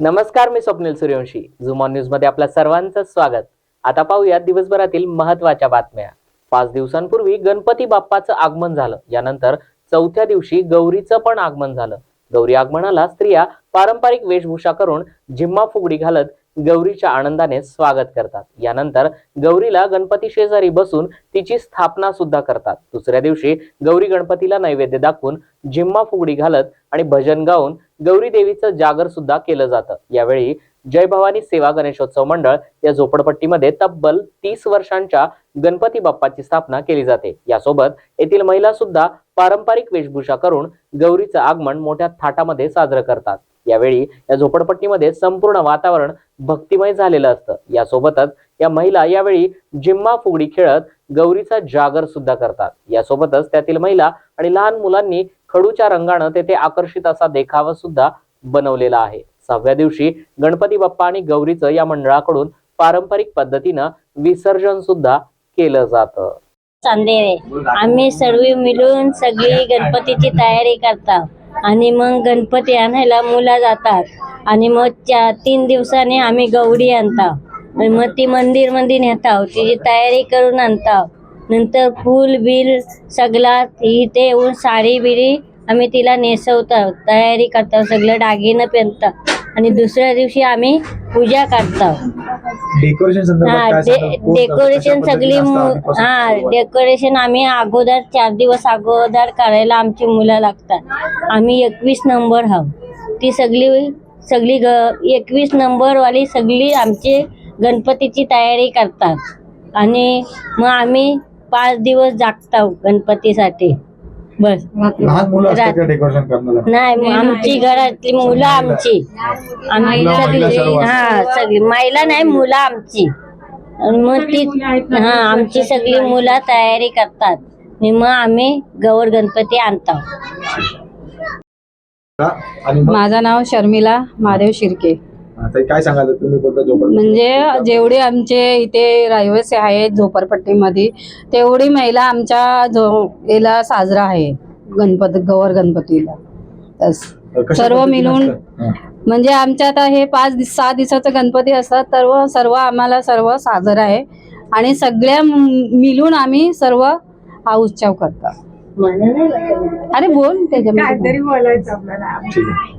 नमस्कार मी स्वप्नील सूर्यवंशी. झुमॉन न्यूजमध्ये आपल्या सर्वांचं स्वागत. आता पाहूया दिवसभरातील महत्त्वाच्या बातम्या. पाच दिवसांपूर्वी गणपती बाप्पाचं आगमन झालं. यानंतर चौथ्या दिवशी गौरीचं पण आगमन झालं. गौरी आगमनाला स्त्रिया पारंपरिक वेशभूषा करून झिम्मा फुगडी घालत गौरीच्या आनंदाने स्वागत करतात. यानंतर गौरीला गणपती शेजारी बसून तिची स्थापना सुद्धा करतात. दुसऱ्या दिवशी गौरी गणपतीला नैवेद्य दाखवून झिम्मा फुगडी घालत आणि भजन गाऊन गौरी देवीचं जागर सुद्धा केलं जातं. यावेळी जय भवानी सेवा गणेशोत्सव मंडळ या झोपडपट्टीमध्ये तब्बल तीस वर्षांच्या गणपती बाप्पाची स्थापना केली जाते. यासोबत येथील महिला सुद्धा पारंपरिक वेशभूषा करून गौरीचं आगमन मोठ्या थाटामध्ये साजरं करतात. यावेळी या झोपडपट्टीमध्ये संपूर्ण वातावरण भक्तिमय झालेलं असतं. यासोबतच या महिला यावेळी जिम्मा फुगडी खेळत गौरीचा जागर सुद्धा करतात. यासोबतच त्यातील महिला आणि लहान मुलांनी खडूच्या रंगानं तेथे आकर्षित असा देखावा सुद्धा बनवलेला आहे. सहाव्या दिवशी गणपती बाप्पा आणि गौरीचं या मंडळाकडून पारंपरिक पद्धतीनं विसर्जन सुद्धा केलं जातं. चांदेरे आम्ही सर्व मिळून सगळी गणपतीची तयारी करतात आणि मग गणपती आणायला मुलं जातात. आणि मग चार तीन दिवसांनी आम्ही गौडी आणताव आणि मग ती मंदिरमध्ये नेताव तिची तयारी करून आणताव नंतर फूल बिल सगळा इथे येऊन साडी बिडी आम्ही तिला नेसवतो. तयारी करतो. सगळं दागिनं पेरतो आणि दुसऱ्या दिवशी आम्ही पूजा करतो. डेकोरेशन हा डेकोरेशन सगळी? हा डेकोरेशन आम्ही अगोदर चार दिवस अगोदर करायला आमची मुलं लागतात. आम्ही एकवीस नंबर हाव ती सगळी सगळी ग एकवीस नंबर वाली सगळी आमची गणपतीची तयारी करतात. आणि मग आम्ही पाच दिवस जागतो गणपतीसाठी. बस. लहान मुलं असतात का डेकोरेशन करण्याला. नाही आमची घरातली मुलं आमची. आम्ही मुलं, सगळी सर्व. हा सगळी महिला नाही मुलं आमची. आणि मग ती हा आमची सगळी मुलं तयारी करतात. आणि मग आम्ही गौर गणपती आणतो. आणि मग माझं नाव शर्मिला महादेव शिर्के. काय सांगाल? तुम्ही म्हणजे जेवढे आमचे इथे रहिवासी आहेत झोपडपट्टीमध्ये तेवढी महिला आमच्या झो याला साजरा आहे गणपती गौर गणपतीला. तस. सर्व मिळून म्हणजे आमच्या आता हे पाच सहा दिवसाचं गणपती असतात सर्व सर्व आम्हाला सर्व साजरा आहे. आणि सगळ्या मिळून आम्ही सर्व हा उत्सव करतो अरे बोल त्याच्यामध्ये आहे.